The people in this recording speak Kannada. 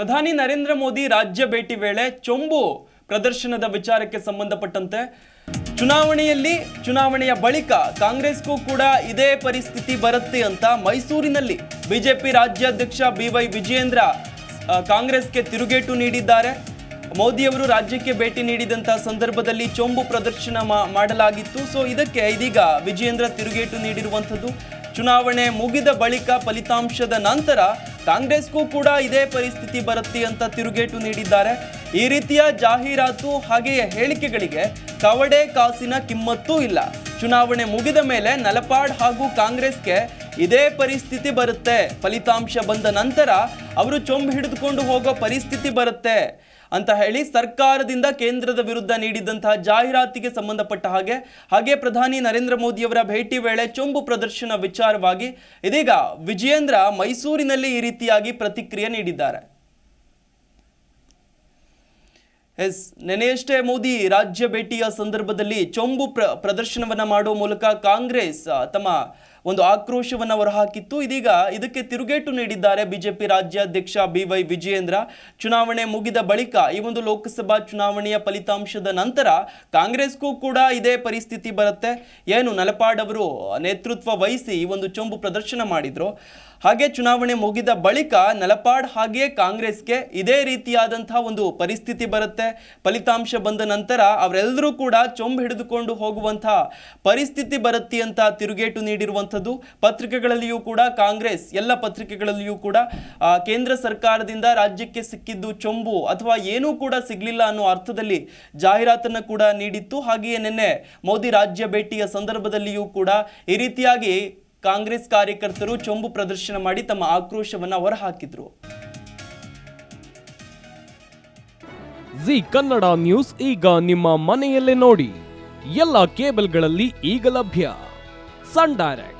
ಪ್ರಧಾನಿ ನರೇಂದ್ರ ಮೋದಿ ರಾಜ್ಯ ಭೇಟಿ ವೇಳೆ ಚೊಂಬು ಪ್ರದರ್ಶನದ ವಿಚಾರಕ್ಕೆ ಸಂಬಂಧಪಟ್ಟಂತೆ ಚುನಾವಣೆಯಲ್ಲಿ ಚುನಾವಣೆಯ ಬಳಿಕ ಕಾಂಗ್ರೆಸ್ಗೂ ಕೂಡ ಇದೇ ಪರಿಸ್ಥಿತಿ ಬರುತ್ತೆ ಅಂತ ಮೈಸೂರಿನಲ್ಲಿ ಬಿಜೆಪಿ ರಾಜ್ಯಾಧ್ಯಕ್ಷ ಬಿ ವೈ ವಿಜಯೇಂದ್ರ ಕಾಂಗ್ರೆಸ್ಗೆ ತಿರುಗೇಟು ನೀಡಿದ್ದಾರೆ. ಮೋದಿಯವರು ರಾಜ್ಯಕ್ಕೆ ಭೇಟಿ ನೀಡಿದಂಥ ಸಂದರ್ಭದಲ್ಲಿ ಚೊಂಬು ಪ್ರದರ್ಶನ ಮಾಡಲಾಗಿತ್ತು. ಸೊ, ಇದಕ್ಕೆ ಇದೀಗ ವಿಜಯೇಂದ್ರ ತಿರುಗೇಟು ನೀಡಿರುವಂಥದ್ದು. ಚುನಾವಣೆ ಮುಗಿದ ಬಳಿಕ ಫಲಿತಾಂಶದ ನಂತರ ಕಾಂಗ್ರೆಸ್ಗೂ ಕೂಡ ಇದೇ ಪರಿಸ್ಥಿತಿ ಬರುತ್ತೆ ಅಂತ ತಿರುಗೇಟು ನೀಡಿದ್ದಾರೆ. ಈ ರೀತಿಯ ಜಾಹೀರಾತು ಹಾಗೆಯೇ ಹೇಳಿಕೆಗಳಿಗೆ ಕವಡೆ ಕಾಸಿನ ಕಿಮ್ಮತ್ತೂ ಇಲ್ಲ. ಚುನಾವಣೆ ಮುಗಿದ ಮೇಲೆ ನಲಪಾಡ್ ಹಾಗೂ ಕಾಂಗ್ರೆಸ್ಗೆ ಇದೇ ಪರಿಸ್ಥಿತಿ ಬರುತ್ತೆ. ಫಲಿತಾಂಶ ಬಂದ ನಂತರ ಅವರು ಚೊಂಬು ಹಿಡಿದುಕೊಂಡು ಹೋಗೋ ಪರಿಸ್ಥಿತಿ ಬರುತ್ತೆ. ಅಂತ ಹೇಳಿ ಸರ್ಕಾರದಿಂದ ಕೇಂದ್ರದ ವಿರುದ್ಧ ನೀಡಿದಂತಹ ಜಾಹೀರಾತಿಗೆ ಸಂಬಂಧಪಟ್ಟ ಹಾಗೆ ಹಾಗೆ ಪ್ರಧಾನಿ ನರೇಂದ್ರ ಮೋದಿಯವರ ಭೇಟಿ ವೇಳೆ ಚೊಂಬು ಪ್ರದರ್ಶನ ವಿಚಾರವಾಗಿ ಇದೀಗ ವಿಜಯೇಂದ್ರ ಮೈಸೂರಿನಲ್ಲಿ ಈ ರೀತಿಯಾಗಿ ಪ್ರತಿಕ್ರಿಯೆ ನೀಡಿದ್ದಾರೆ. ಎಸ್, ನೆನೆಯಷ್ಟೇ ಮೋದಿ ರಾಜ್ಯ ಭೇಟಿಯ ಸಂದರ್ಭದಲ್ಲಿ ಚೊಂಬು ಪ್ರ, ಪ್ರದರ್ಶನವನ್ನು ಮಾಡುವ ಮೂಲಕ ಕಾಂಗ್ರೆಸ್ ತಮ್ಮ ಒಂದು ಆಕ್ರೋಶವನ್ನು ಹೊರಹಾಕಿತ್ತು. ಇದೀಗ ಇದಕ್ಕೆ ತಿರುಗೇಟು ನೀಡಿದ್ದಾರೆ ಬಿಜೆಪಿ ರಾಜ್ಯಾಧ್ಯಕ್ಷ ಬಿ ವೈ ವಿಜಯೇಂದ್ರ. ಚುನಾವಣೆ ಮುಗಿದ ಬಳಿಕ ಈ ಒಂದು ಲೋಕಸಭಾ ಚುನಾವಣೆಯ ಫಲಿತಾಂಶದ ನಂತರ ಕಾಂಗ್ರೆಸ್ಗೂ ಕೂಡ ಇದೇ ಪರಿಸ್ಥಿತಿ ಬರುತ್ತೆ. ಏನು ನಲಪಾಡ್ ಅವರು ನೇತೃತ್ವ ವಹಿಸಿ ಈ ಒಂದು ಚೊಂಬು ಪ್ರದರ್ಶನ ಮಾಡಿದ್ರು. ಹಾಗೆ ಚುನಾವಣೆ ಮುಗಿದ ಬಳಿಕ ನಲಪಾಡ್ ಹಾಗೆಯೇ ಕಾಂಗ್ರೆಸ್ಗೆ ಇದೇ ರೀತಿಯಾದಂತಹ ಒಂದು ಪರಿಸ್ಥಿತಿ ಬರುತ್ತೆ. ಫಲಿತಾಂಶ ಬಂದ ನಂತರ ಅವರೆಲ್ಲರೂ ಕೂಡ ಚೊಂಬು ಹಿಡಿದುಕೊಂಡು ಹೋಗುವಂಥ ಪರಿಸ್ಥಿತಿ ಬರುತ್ತೆ ಅಂತ ತಿರುಗೇಟು ನೀಡಿರುವಂಥದ್ದು ಪತ್ರಿಕೆಗಳಲ್ಲಿಯೂ ಕೂಡ ಕಾಂಗ್ರೆಸ್, ಎಲ್ಲ ಪತ್ರಿಕೆಗಳಲ್ಲಿಯೂ ಕೂಡ ಕೇಂದ್ರ ಸರ್ಕಾರದಿಂದ ರಾಜ್ಯಕ್ಕೆ ಸಿಕ್ಕಿದ್ದು ಚೊಂಬು ಅಥವಾ ಏನೂ ಕೂಡ ಸಿಗಲಿಲ್ಲ ಅನ್ನೋ ಅರ್ಥದಲ್ಲಿ ಜಾಹೀರಾತನ್ನು ಕೂಡ ನೀಡಿತ್ತು. ಹಾಗೆಯೇ ನಿನ್ನೆ ಮೋದಿ ರಾಜ್ಯ ಭೇಟಿಯ ಸಂದರ್ಭದಲ್ಲಿಯೂ ಕೂಡ ಈ ರೀತಿಯಾಗಿ ಕಾಂಗ್ರೆಸ್ ಕಾರ್ಯಕರ್ತರು ಚೊಂಬು ಪ್ರದರ್ಶನ ಮಾಡಿ ತಮ್ಮ ಆಕ್ರೋಶವನ್ನು ಹೊರಹಾಕಿದ್ರು. ಜಿ ಕನ್ನಡ ನ್ಯೂಸ್ ಈಗ ನಿಮ್ಮ ಮನೆಯಲ್ಲೇ ನೋಡಿ. ಎಲ್ಲ ಕೇಬಲ್ಗಳಲ್ಲಿ ಈಗ ಲಭ್ಯ. Sun Direct.